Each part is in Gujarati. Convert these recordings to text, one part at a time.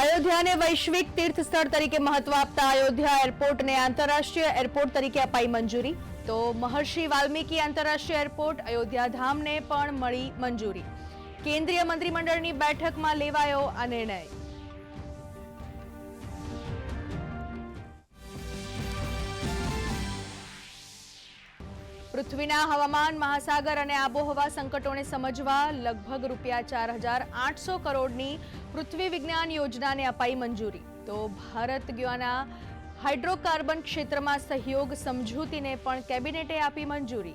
અયોધ્યાને વૈશ્વિક તીર્થ સ્થળ તરીકે મહત્વ આપતા અયોધ્યા એરપોર્ટને આંતરરાષ્ટ્રીય એરપોર્ટ તરીકે અપાઈ મંજૂરી. તો મહર્ષિ વાલ્મીકી આંતરરાષ્ટ્રીય એરપોર્ટ અયોધ્યા ધામને પણ મળી મંજૂરી. કેન્દ્રીય મંત્રીમંડળની બેઠકમાં લેવાયો આ નિર્ણય. પૃથ્વીના હવામાન, મહાસાગર અને આબોહવા સંકટોને સમજવા લગભગ રૂપિયા ચાર હજાર આઠસો કરોડની પૃથ્વી વિજ્ઞાન યોજનાને અપાઈ મંજૂરી. તો ભારત ગયાના હાઇડ્રોકાર્બન ક્ષેત્રમાં સહયોગ સમજૂતીને પણ કેબિનેટે આપી મંજૂરી.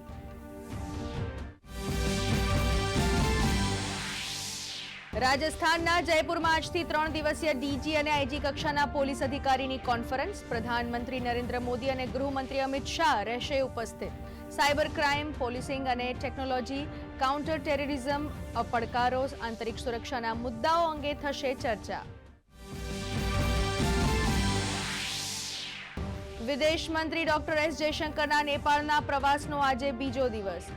રાજસ્થાનના જયપુરમાં આજથી ત્રણ દિવસીય ડીજી અને આઈજી કક્ષાના પોલીસ અધિકારીની કોન્ફરન્સ. પ્રધાનમંત્રી નરેન્દ્ર મોદી અને ગૃહમંત્રી અમિત શાહ રહેશે ઉપસ્થિત. સાયબર ક્રાઇમ, પોલીસિંગ અને ટેકનોલોજી, કાઉન્ટર ટેરરિઝમ, પડકારો, આંતરિક સુરક્ષાના મુદ્દાઓ અંગે થશે ચર્ચા. વિદેશ મંત્રી ડોક્ટર એસ જયશંકરના નેપાળના પ્રવાસનો આજે બીજો દિવસ.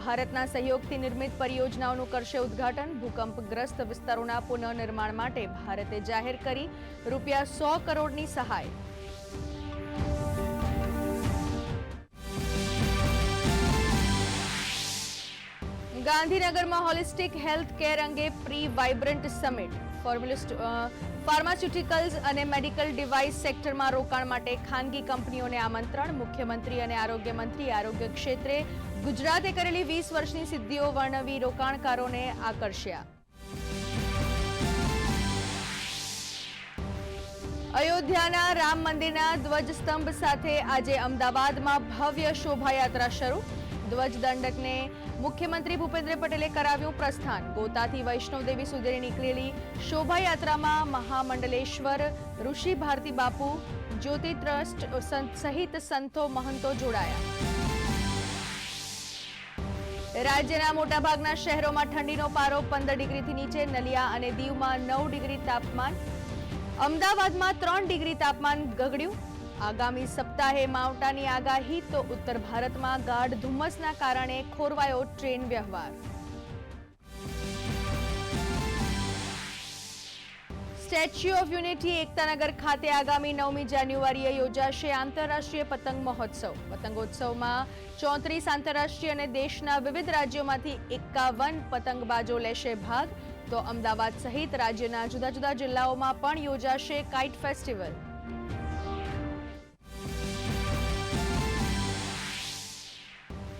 ભારતના સહયોગથી નિર્મિત પરિયોજનાઓનું કરશે ઉદ્ઘાટન. ભૂકંપગ્રસ્ત વિસ્તારોના પુનઃનિર્માણ માટે ભારતે જાહેર કરી રૂપિયા સો કરોડની સહાય. ગાંધીનગરમાં હોલિસ્ટિક હેલ્થ કેર અંગે પ્રી વાઇબ્રન્ટ સમિટ. ફોર્મ્યુલિસ્ટ ફાર્માસ્યુટિકલ્સ અને મેડિકલ ડિવાઇસ સેક્ટરમાં રોકાણ માટે ખાનગી કંપનીઓને આમંત્રણ. મુખ્યમંત્રી અને આરોગ્ય મંત્રી આરોગ્ય ક્ષેત્રે ગુજરાતે કરેલી વીસ વર્ષની સિદ્ધિઓ વર્ણવી રોકાણકારોને આકર્ષ્યા. અયોધ્યાના રામ મંદિરના ધ્વજસ્તંભ સાથે આજે અમદાવાદમાં ભવ્ય શોભાયાત્રા શરૂ. ધ્વજદંડકને મુખ્યમંત્રી ભૂપેન્દ્ર પટેલે કરાવ્યું પ્રસ્થાન. ગોતાથી વૈષ્ણવદેવી સુધી નીકળેલી શોભાયાત્રામાં મહામંડલેશ્વર, ઋષિ ભારતી બાપુ, જ્યોતિ ટ્રસ્ટ સહિત સંતો મહંતો જોડાયા. રાજ્યના મોટાભાગના શહેરોમાં ઠંડીનો પારો પંદર ડિગ્રીથી નીચે, નલિયા અને દીવમાં નવ ડિગ્રી તાપમાન. અમદાવાદમાં ત્રણ ડિગ્રી તાપમાન ગગડ્યું. આગામી સપ્તાહે માવટાની આગાહી, તો ઉત્તર ભારતમાં ગાઢ ધુમ્મસના કારણે ખોરવાયો ટ્રેન વ્યવહાર. સ્ટેચ્યુ ઓફ યુનિટી એકતાનગર ખાતે આગામી નવમી જાન્યુઆરીએ યોજાશે આંતરરાષ્ટ્રીય પતંગ મહોત્સવ. પતંગોત્સવમાં ચોત્રીસ આંતરરાષ્ટ્રીય અને દેશના વિવિધ રાજ્યોમાંથી એકાવન પતંગબાજો લેશે ભાગ. તો અમદાવાદ સહિત રાજ્યના જુદા જુદા જિલ્લાઓમાં પણ યોજાશે કાઇટ ફેસ્ટિવલ.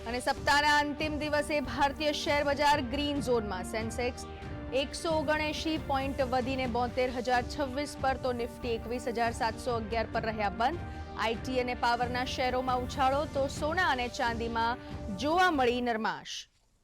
અને સપ્તાહના અંતિમ દિવસે ભારતીય શેર બજાર ગ્રીન ઝોનમાં સેન્સેક્સ. એકસો ઓગણએંશી પોઈન્ટ વધીને બોતેર હજાર છવ્વીસ પર તો નિફ્ટી એકવીસ હજાર સાતસો અગિયાર પર રહ્યા બંધ. આઈટી અને પાવરના શેરોમાં ઉછાળો તો સોના અને ચાંદીમાં જોવા મળી નરમાશ.